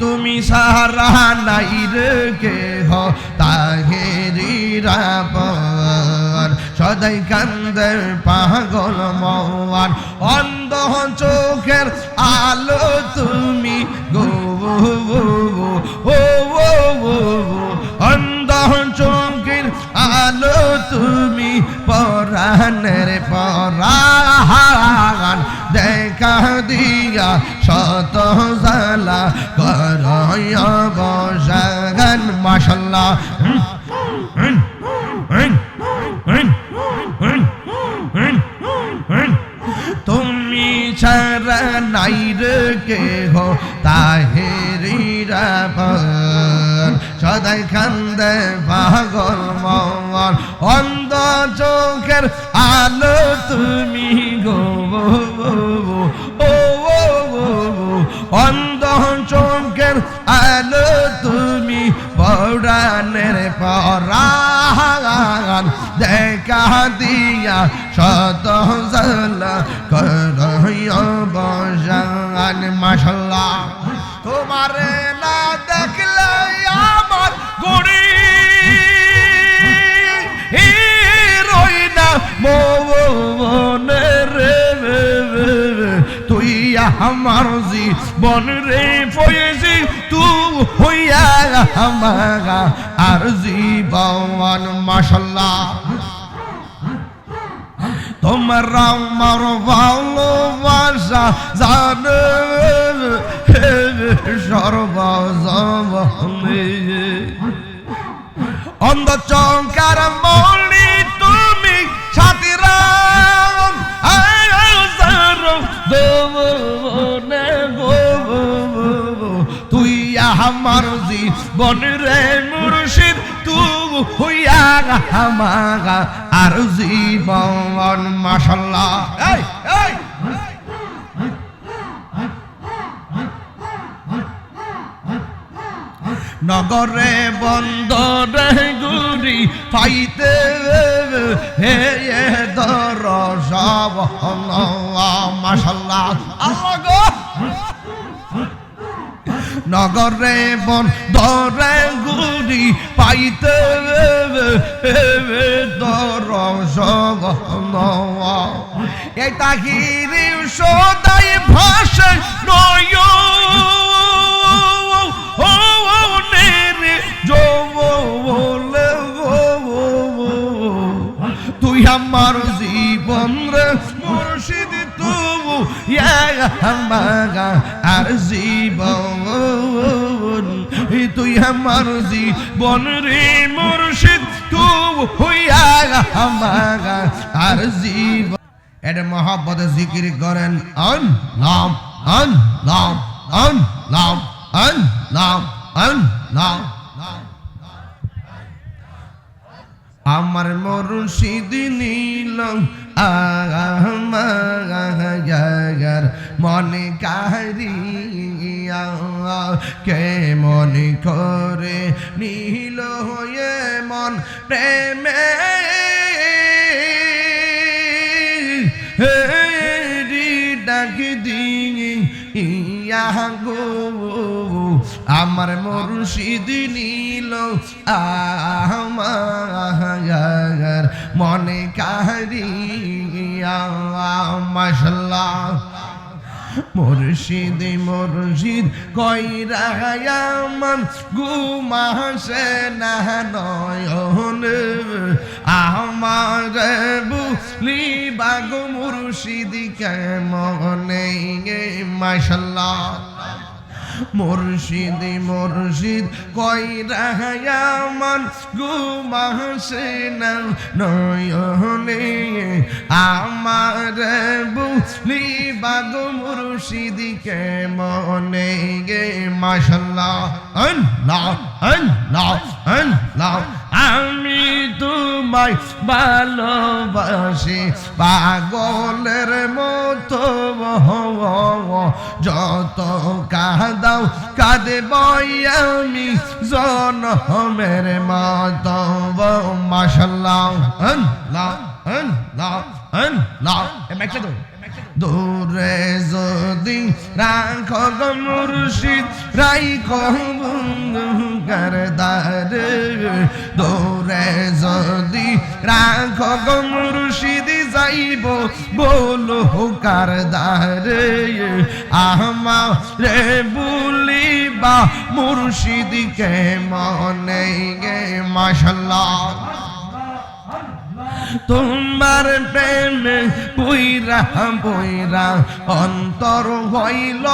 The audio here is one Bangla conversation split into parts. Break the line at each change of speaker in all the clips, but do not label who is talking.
তুমি সারা নাই রে কে হ তাহেরিরা পর সদাই কান্দে পাগল মওয়ার অন্ধ চোখের আলো তুমি গো ও অন্ধ চোখের আলো তুমি পরাণের পরাণ দেখা দিয়া শত মাশাল্লাহ তুমি ছাড়া নাই রে কে হো তাহেরিরা সদাই কান্দে পাগল মন অন্ধ চোখের আলো তুমি গো ও অন্ধ চোখের আলো পৌরাণের পরাণ দেখা দিয়া শত জল করয় বসান মাসাল্লাহ তোমারে না দেখলে আমার গুড়ি রই না রে তুই আমার জীবন রে পয়েছি তু হইয়া আমার আর জীবন মাসাল্লাহ তোমার আমার ভালোবাসা জান সর্বজমনে অন্ধ চঙ্কার মৌলি আমার জীবন রে মুর্শিদ, তু হইয়া আমাগা আর জীবন মাসাল্লাহ এই এই। নগরে বন্দরে গুরি পাইতে হে, এ দর সব মাসাল্লাহ আল্লাহ গো। নগরে বন দরে গুরি পাইতে দর এই তাহিরি সদাই ভাষা নয়। তুই আমার জীবন রে মুর্শিদ তু আমাগা আর জীবন তুই আমার জীবন রে মুর্শিদ, তু হইয়া আমাগা। আর জীবন এটা মহাব্বত জিকির করেন, আন নাম আন নাম আন নাম আন নাম আন নাম। আমার মুর্শিদ নীল আমার মনে কারিয়া কে মনে করে নীল হয়ে মন প্রেমে। ডাক দিয়া গো, আমার মুর্শিদ নীল আমার মনে কারিয়া মাসাল্লাহ মুর্শিদ মুর্শিদ কইরায়ামান গুমাসে না, নয়ন। আমার বুলি, বাগ মুর্শিদ কেমনে মাশাল্লাহ। মুর্শিদ মুর্শিদ কইরায়ামান গুমাসে না, নয়নে আমার বুঝলি বাগ মুর্শিদ, কেমনে গে? মাশাল্লাহ আল্লাহ আল্লাহ আল্লাহ, আমি তোমায় ভালোবাসি। পাগলের মতো যত কাদাও কাঁদে আমি জনমের মত মাসাল্লাহ আল্লাহ হন আল্লাহ। এ মাইকটা দাও। দূরে যদি রাখো মুর্শিদ, রাইখো করদারে দূরে যদি রাখো মুর্শিদ, যাইব বলো কারদারে আমারে বুলিবা মুর্শিদকে মনে গে, মাশাল্লাহ। তোমার প্রেমে বইরা বইরা অন্তর হইল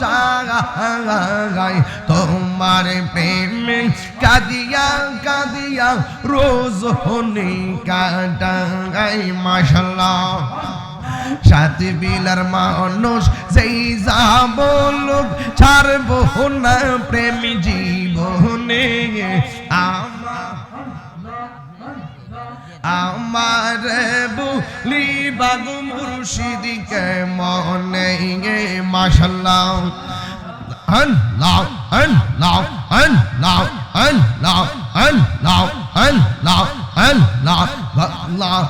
চাগাই। তোমার প্রেমে কাদিয়া কাদিয়া রোজ হনি কাটাই, মাশাল্লাহ। সাত বিলার মানুষ সেই যা বলুক বুলি বাগু মুর্শিদিকে মনে গে মাশাল্লাহ। আন লাও আন লাও আন লাও আন লাও আন লাও আন লাও আন লাও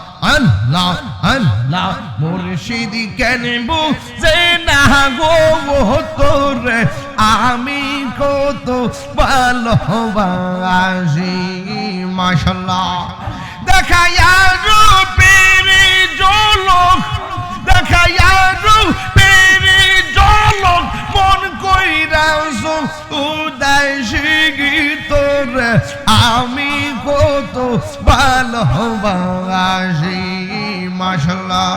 লাও আন লাও। মুর্শিদি কেন বুঝে না গো তোরে আমি কত ভালোবাসি, মাশাল্লাহ। দেখায়া দেখায়া রূপের জলক মন কইরাস উদাসী গীতর আমি কত ভালোবাসি, মাশাল্লাহ।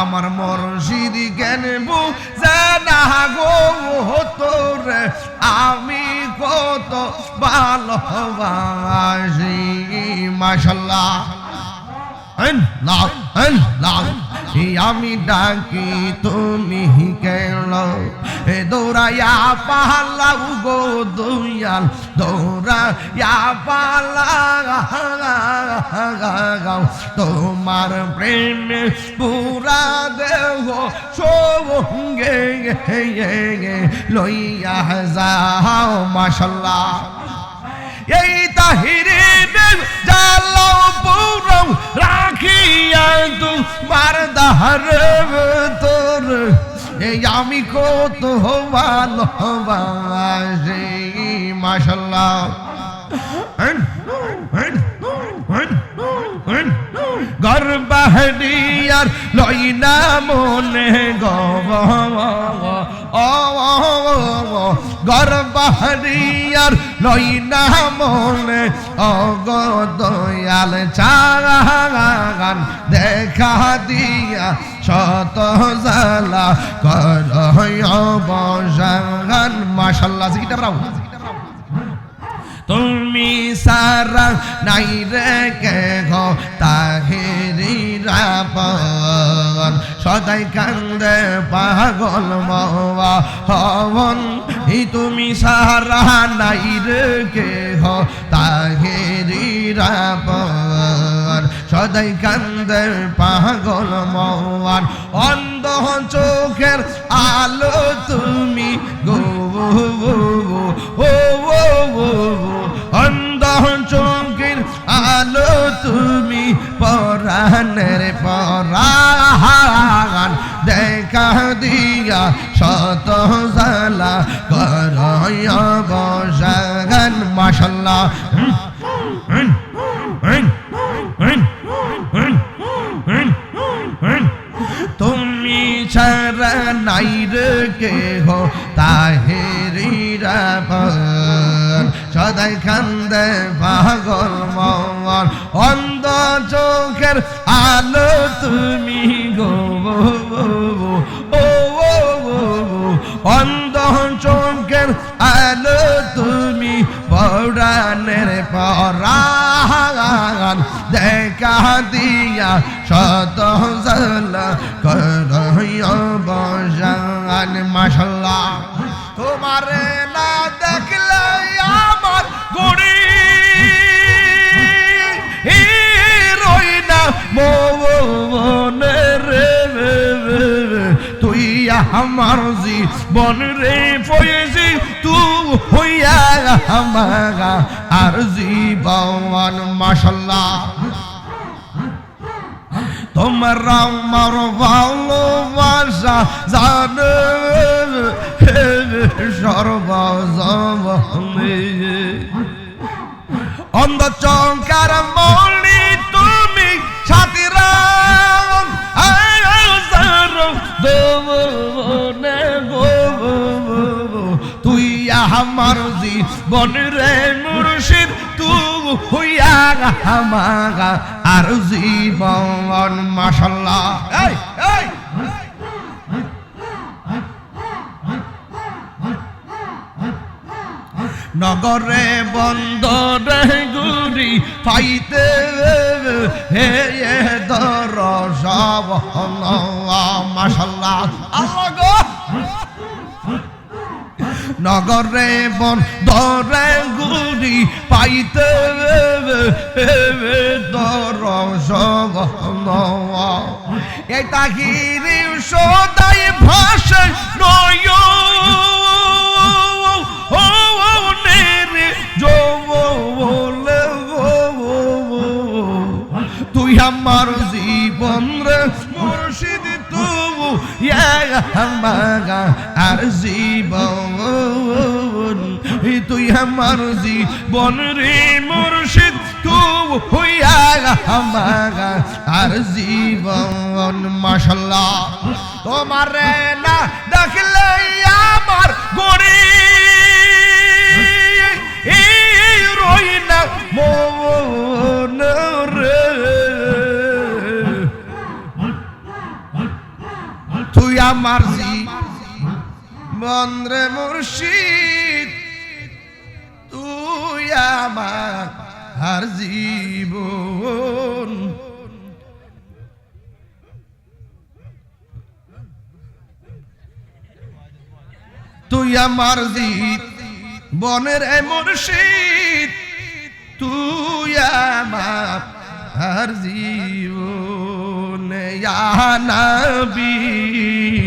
আমার মরশিদ জ্ঞান বুঝানা গো তোর? আমি কত ভালোবাসি, মাশাল্লাহ। আন আমি ডাকি, তুমি কেন? এ দৌড়াইয়া পালাও গো দুয়াল দৌড়াইয়া পালাও। তোমার প্রেম পুরা দেহ সঙ্গে লইয়া যাও, মাশাল্লাহ। এই তাহিরে জালাও পুরম রাখিয়া তু মার দাহার তোর এই আমি কত ভালোবাসি, মাশাল্লাহ। গর্বাহরিয়ার লইনা মনে গব গর্বাহরিয়ার লইনা মনে অগদয়াল চাগান দেখা দিয়া শত জালা কর বসান মাশাল্লাহ জিকিটা ব্রাউ তুমি সারা নাই রে কে রাপন সদাই কান্দে পাগল মওয়া হবন। ই তুমি সারা নাই রে কে তাহেরি রাপন সদাই কান্দে পাগল মওয়ান অন্ধ চোখের আলো পরাণের পরাণ দেখা দিয়া শত জালা কর বসাগান মাসাল্লাহ তুমি ছাড়া নাই রে কে হো তাহেরি রাবণ। কান্দে পাগল মন অন্ধ চোখের আলো তুমি গো অন্ধ চোখের আলো তুমি পৌরাণের পরাণ দেখা দিয়া শত জালা কর বসান মাসাল্লাহ তোমারে আমার জীবন রে পয়েছি তু হইয়া আমার আর জীবন মাসাল্লাহ তোমার আমার ভালোবাসা জানে সর্বজমনে অন্ধ চঙ্কার মৌলি জীবন রে মুর্শিদ, তু হইয়া আমাগা আর জীবন, মাশাল্লাহ। এই এই। নগরে বন্দরে গুরি পাইতে হে, এ দর সব মাশাল্লাহ। আল্লাহ নগরে বন্দরে গুরি পাইতে দর সব এই তাহিরি সদাই ভাষে নয়। তুই আমার জীবন আমার আর জীবন তুই আমার জীবন রে মুর্শিদ তু হইয়া আমার আর জীবন মাশাল্লাহ তোমার না তুই আমার জি বন্দ্রে মুর্শিদ, তুই আমার আর জীবন। তুই আমার জিত, বনের মুর্শিদ, তুই আমার আর জীবন। ইয়া নবী।